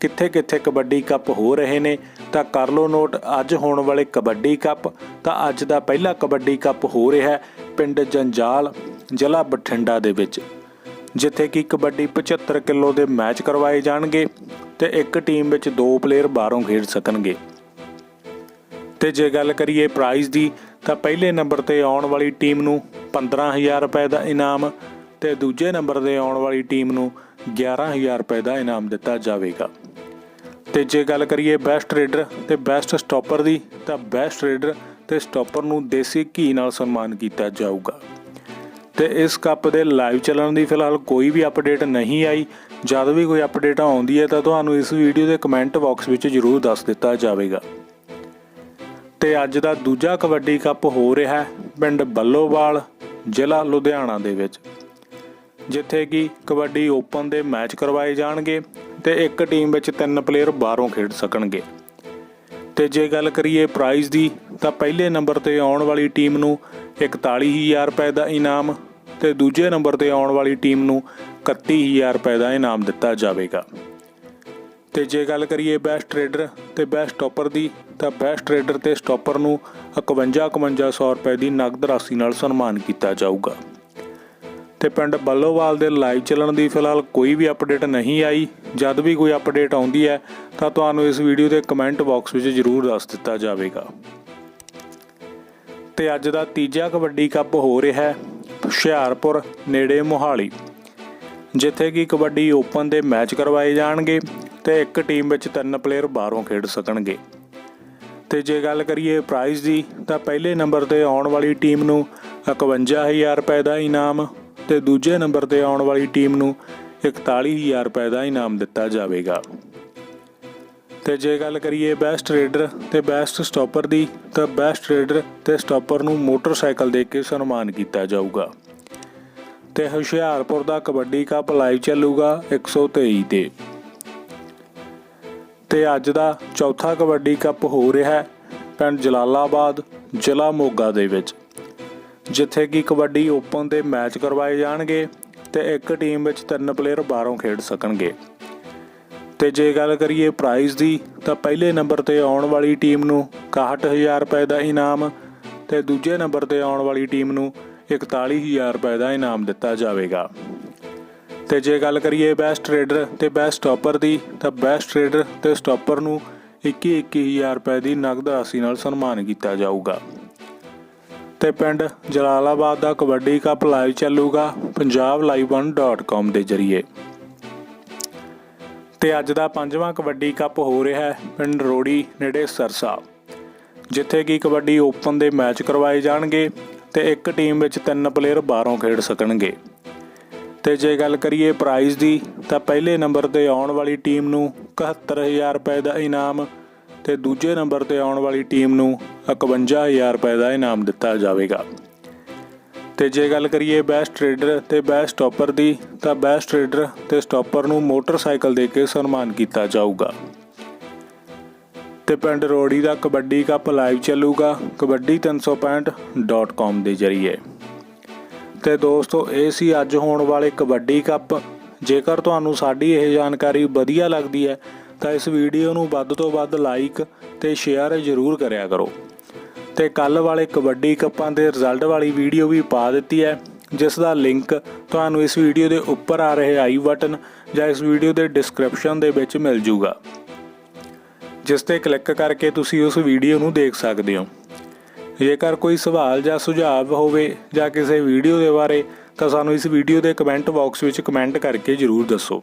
ਕਿੱਥੇ-ਕਿੱਥੇ kabaddi cup ਹੋ ਰਹੇ ਨੇ, ਤਾਂ ਕਰ ਲਓ ਨੋਟ, ਅੱਜ ਹੋਣ ਵਾਲੇ ਕਬੱਡੀ ਕੱਪ, ਤਾਂ ਅੱਜ ਦਾ ਪਹਿਲਾ ਕਬੱਡੀ ਕੱਪ ਹੋ ਰਿਹਾ ਹੈ ਪਿੰਡ ਜੰਜਾਲ, ਜ਼ਿਲ੍ਹਾ ਬਠਿੰਡਾ ਦੇ ਵਿੱਚ, ਜਿੱਥੇ ਕਿ ਕਬੱਡੀ 75 ਕਿਲੋ ਦੇ ਮੈਚ ਕਰਵਾਏ ਜਾਣਗੇ ਤੇ ਇੱਕ ਟੀਮ ਵਿੱਚ ਦੋ ਪਲੇਅਰ ਬਾਹਰੋਂ ਖੇਡ ਸਕਣਗੇ। ਤੇ ਜੇ ਗੱਲ ਕਰੀਏ ਪ੍ਰਾਈਜ਼ ਦੀ, ਤਾਂ ਪਹਿਲੇ ਨੰਬਰ ਤੇ ਆਉਣ ਵਾਲੀ ਟੀਮ ਨੂੰ 15000 ਰੁਪਏ ਦਾ ਇਨਾਮ ਤੇ ਦੂਜੇ ਨੰਬਰ ਤੇ ਆਉਣ ਵਾਲੀ ਟੀਮ ਨੂੰ 11000 ਰੁਪਏ ਦਾ ਇਨਾਮ ਦਿੱਤਾ ਜਾਵੇਗਾ। ਤੇ ਜੇ ਗੱਲ ਕਰੀਏ ਬੈਸਟ ਰੇਡਰ ਤੇ ਬੈਸਟ ਸਟਾਪਰ ਦੀ, ਤਾਂ ਬੈਸਟ ਰੇਡਰ ਤੇ ਸਟਾਪਰ ਨੂੰ ਦੇਸੀ ਘੀ ਨਾਲ ਸਨਮਾਨ ਕੀਤਾ ਜਾਊਗਾ। ਤੇ ਇਸ ਕੱਪ ਦੇ ਲਾਈਵ ਚੱਲਣ ਦੀ ਫਿਲਹਾਲ ਕੋਈ ਵੀ ਅਪਡੇਟ ਨਹੀਂ ਆਈ। ਜਦ ਵੀ ਕੋਈ ਅਪਡੇਟ ਆਉਂਦੀ ਹੈ, ਤਾਂ ਤੁਹਾਨੂੰ ਇਸ ਵੀਡੀਓ ਦੇ ਕਮੈਂਟ ਬਾਕਸ ਵਿੱਚ ਜ਼ਰੂਰ ਦੱਸ ਦਿੱਤਾ ਜਾਵੇਗਾ। ਤੇ ਅੱਜ ਦਾ ਦੂਜਾ ਕਬੱਡੀ ਕੱਪ ਹੋ ਰਿਹਾ ਹੈ ਪਿੰਡ ਬੱਲੋਵਾਲ, ਜ਼ਿਲ੍ਹਾ ਲੁਧਿਆਣਾ ਦੇ ਵਿੱਚ, ਜਿੱਥੇ ਕਿ ਕਬੱਡੀ ਓਪਨ ਦੇ ਮੈਚ ਕਰਵਾਏ ਜਾਣਗੇ। ਤੇ ਇੱਕ ਟੀਮ ਵਿੱਚ ਤਿੰਨ ਪਲੇਅਰ ਬਾਹਰੋਂ ਖੇਡ ਸਕਣਗੇ। ਤੇ ਜੇ ਗੱਲ ਕਰੀਏ ਪ੍ਰਾਈਜ਼ ਦੀ, ਤਾਂ ਪਹਿਲੇ ਨੰਬਰ ਤੇ ਆਉਣ ਵਾਲੀ ਟੀਮ ਨੂੰ 41000 ਰੁਪਏ ਦਾ ਇਨਾਮ ਤੇ ਦੂਜੇ ਨੰਬਰ ਤੇ ਆਉਣ ਵਾਲੀ ਟੀਮ ਨੂੰ 31000 ਰੁਪਏ ਦਾ ਇਨਾਮ ਦਿੱਤਾ ਜਾਵੇਗਾ। ਤੇ ਜੇ ਗੱਲ ਕਰੀਏ ਬੈਸਟ ਟ੍ਰੇਡਰ ਤੇ ਬੈਸਟ ਸਟਾਪਰ ਦੀ, ਤਾਂ ਬੈਸਟ ਟ੍ਰੇਡਰ ਤੇ ਸਟਾਪਰ ਨੂੰ 51 5100 ਰੁਪਏ ਦੀ ਨਗਦ ਰਾਸ਼ੀ ਨਾਲ ਸਨਮਾਨ ਕੀਤਾ ਜਾਊਗਾ। ਤੇ ਪਿੰਡ ਬੱਲੋਵਾਲ ਦੇ ਲਾਈਵ ਚੱਲਣ ਦੀ ਫਿਲਹਾਲ ਕੋਈ ਵੀ ਅਪਡੇਟ ਨਹੀਂ ਆਈ। ਜਦ ਵੀ ਕੋਈ ਅਪਡੇਟ ਆਉਂਦੀ ਹੈ, ਤਾਂ ਤੁਹਾਨੂੰ ਇਸ ਵੀਡੀਓ ਦੇ ਕਮੈਂਟ ਬਾਕਸ ਵਿੱਚ ਜ਼ਰੂਰ ਦੱਸ ਦਿੱਤਾ ਜਾਵੇਗਾ। ਤੇ ਅੱਜ ਦਾ ਤੀਜਾ ਕਬੱਡੀ ਕੱਪ ਹੋ ਰਿਹਾ ਹੈ, ਹੁਸ਼ਿਆਰਪੁਰ ਨੇੜੇ ਮੋਹਾਲੀ। ਜਿੱਥੇ ਕਿ ਕਬੱਡੀ ਓਪਨ ਦੇ ਮੈਚ ਕਰਵਾਏ ਜਾਣਗੇ ਤੇ ਇੱਕ ਟੀਮ ਵਿੱਚ ਤਿੰਨ ਪਲੇਅਰ ਬਾਹਰੋਂ ਖੇਡ ਸਕਣਗੇ। ਤੇ ਜੇ ਗੱਲ ਕਰੀਏ ਪ੍ਰਾਈਜ਼ ਦੀ, ਤਾਂ ਪਹਿਲੇ ਨੰਬਰ ਤੇ ਆਉਣ ਵਾਲੀ ਟੀਮ ਨੂੰ 51000 ਰੁਪਏ ਦਾ ਇਨਾਮ ਤੇ ਦੂਜੇ ਨੰਬਰ ਤੇ ਆਉਣ ਵਾਲੀ ਟੀਮ ਨੂੰ 41000 ਰੁਪਏ ਦਾ ਇਨਾਮ ਦਿੱਤਾ ਜਾਵੇਗਾ। ਤੇ ਜੇ ਗੱਲ ਕਰੀਏ ਬੈਸਟ ਰੇਡਰ ਤੇ ਬੈਸਟ ਸਟਾਪਰ ਦੀ, ਤਾਂ ਬੈਸਟ ਰੇਡਰ ਤੇ ਸਟਾਪਰ ਨੂੰ ਮੋਟਰਸਾਈਕਲ ਦੇ ਕੇ ਸਨਮਾਨ ਕੀਤਾ ਜਾਊਗਾ। ਤੇ ਹੁਸ਼ਿਆਰਪੁਰ ਦਾ ਕਬੱਡੀ ਕੱਪ ਲਾਈਵ ਚੱਲੂਗਾ 123 ਤੇ। ਤੇ ਅੱਜ ਦਾ ਚੌਥਾ ਕਬੱਡੀ ਕੱਪ ਹੋ ਰਿਹਾ ਹੈ ਪਿੰਡ ਜਲਾਲਾਬਾਦ, ਜ਼ਿਲ੍ਹਾ ਮੋਗਾ ਦੇ ਵਿੱਚ। ਜਿੱਥੇ ਕਿ ਕਬੱਡੀ ਓਪਨ ਦੇ ਮੈਚ ਕਰਵਾਏ ਜਾਣਗੇ ਤੇ ਇੱਕ ਟੀਮ ਵਿੱਚ ਤਿੰਨ ਪਲੇਅਰ ਬਾਹਰੋਂ ਖੇਡ ਸਕਣਗੇ। ਤੇ ਜੇ ਗੱਲ ਕਰੀਏ ਪ੍ਰਾਈਜ਼ ਦੀ, ਤਾਂ ਪਹਿਲੇ ਨੰਬਰ ਤੇ ਆਉਣ ਵਾਲੀ ਟੀਮ ਨੂੰ 61000 ਰੁਪਏ ਦਾ ਇਨਾਮ ਤੇ ਦੂਜੇ ਨੰਬਰ ਤੇ ਆਉਣ ਵਾਲੀ ਟੀਮ ਨੂੰ 41000 ਰੁਪਏ ਦਾ ਇਨਾਮ ਦਿੱਤਾ ਜਾਵੇਗਾ। ਤੇ ਜੇ ਗੱਲ ਕਰੀਏ ਬੈਸਟ ਟ੍ਰੇਡਰ ਤੇ ਬੈਸਟ ਸਟਾਪਰ ਦੀ, ਤਾਂ ਬੈਸਟ ਟ੍ਰੇਡਰ ਤੇ ਸਟਾਪਰ ਨੂੰ 21 21000 ਰੁਪਏ ਦੀ ਨਗਦ ਰਾਸ਼ੀ ਨਾਲ ਸਨਮਾਨ ਕੀਤਾ ਜਾਊਗਾ। ਤੇ ਪਿੰਡ ਜਲਾਲਾਬਾਦ ਦਾ ਕਬੱਡੀ ਕੱਪ ਲਾਈਵ ਚੱਲੂਗਾ ਪੰਜਾਬ punjablive1.com ਦੇ ਜ਼ਰੀਏ। ਤੇ ਅੱਜ ਦਾ ਪੰਜਵਾਂ ਕਬੱਡੀ ਕੱਪ ਹੋ ਰਿਹਾ ਹੈ ਪਿੰਡ ਰੋੜੀ ਨੇੜੇ ਸਰਸਾ, ਜਿੱਥੇ ਕਿ ਕਬੱਡੀ ਓਪਨ ਦੇ ਮੈਚ ਕਰਵਾਏ ਜਾਣਗੇ ਤੇ ਇੱਕ ਟੀਮ ਵਿੱਚ ਤਿੰਨ ਪਲੇਅਰ ਬਾਹਰੋਂ ਖੇਡ ਸਕਣਗੇ। ਤੇ ਜੇ ਗੱਲ ਕਰੀਏ ਪ੍ਰਾਈਜ਼ ਦੀ, ਤਾਂ ਪਹਿਲੇ ਨੰਬਰ ਤੇ ਆਉਣ ਵਾਲੀ ਟੀਮ ਨੂੰ 71000 ਰੁਪਏ ਦਾ ਇਨਾਮ ਤੇ ਦੂਜੇ ਨੰਬਰ ਤੇ ਆਉਣ ਵਾਲੀ ਟੀਮ ਨੂੰ 51000 ਰੁਪਏ ਦਾ ਇਨਾਮ ਦਿੱਤਾ ਜਾਵੇਗਾ। ਤੇ ਜੇ ਗੱਲ ਕਰੀਏ ਬੈਸਟ ਟ੍ਰੇਡਰ ਤੇ ਬੈਸਟ ਸਟਾਪਰ ਦੀ, ਤਾਂ ਬੈਸਟ ਟ੍ਰੇਡਰ ਤੇ ਸਟਾਪਰ ਨੂੰ ਮੋਟਰਸਾਈਕਲ ਦੇ ਕੇ ਸਨਮਾਨ ਕੀਤਾ ਜਾਊਗਾ। ਤੇ ਪਿੰਡ ਰੋੜੀ ਦਾ ਕਬੱਡੀ ਕੱਪ ਲਾਈਵ ਚੱਲੂਗਾ kabaddi365.com ਦੇ ਜ਼ਰੀਏ। ਤੇ ਦੋਸਤੋ, ਇਹ ਸੀ ਅੱਜ ਹੋਣ ਵਾਲੇ ਕਬੱਡੀ ਕੱਪ। ਜੇਕਰ ਤੁਹਾਨੂੰ ਸਾਡੀ ਇਹ ਜਾਣਕਾਰੀ ਵਧੀਆ ਲੱਗਦੀ ਹੈ ਤਾਂ ਇਸ ਵੀਡੀਓ ਨੂੰ ਵੱਧ ਤੋਂ ਵੱਧ ਲਾਈਕ ਤੇ ਸ਼ੇਅਰ ਜ਼ਰੂਰ ਕਰਿਆ ਕਰੋ। ਤੇ ਕੱਲ ਵਾਲੇ ਕਬੱਡੀ ਕੱਪਾਂ ਦੇ ਰਿਜ਼ਲਟ ਵਾਲੀ ਵੀਡੀਓ ਵੀ ਪਾ ਦਿੱਤੀ ਹੈ ਜਿਸ ਦਾ ਲਿੰਕ ਤੁਹਾਨੂੰ ਇਸ ਵੀਡੀਓ ਦੇ ਉੱਪਰ ਆ ਰਹੇ ਆਈ ਬਟਨ ਜਾਂ ਇਸ ਵੀਡੀਓ ਦੇ ਡਿਸਕ੍ਰਿਪਸ਼ਨ ਦੇ ਵਿੱਚ ਮਿਲ ਜੂਗਾ। ਜਿਸ ਤੇ ਕਲਿੱਕ ਕਰਕੇ ਤੁਸੀਂ ਉਸ ਵੀਡੀਓ ਨੂੰ ਦੇਖ ਸਕਦੇ ਹੋ। ਜੇਕਰ ਕੋਈ ਸਵਾਲ ਜਾਂ ਸੁਝਾਅ ਹੋਵੇ ਜਾਂ ਕਿਸੇ ਵੀਡੀਓ ਦੇ ਬਾਰੇ, ਤਾਂ ਸਾਨੂੰ ਇਸ ਵੀਡੀਓ ਦੇ ਕਮੈਂਟ ਬਾਕਸ ਵਿੱਚ ਕਮੈਂਟ ਕਰਕੇ ਜਰੂਰ ਦੱਸੋ।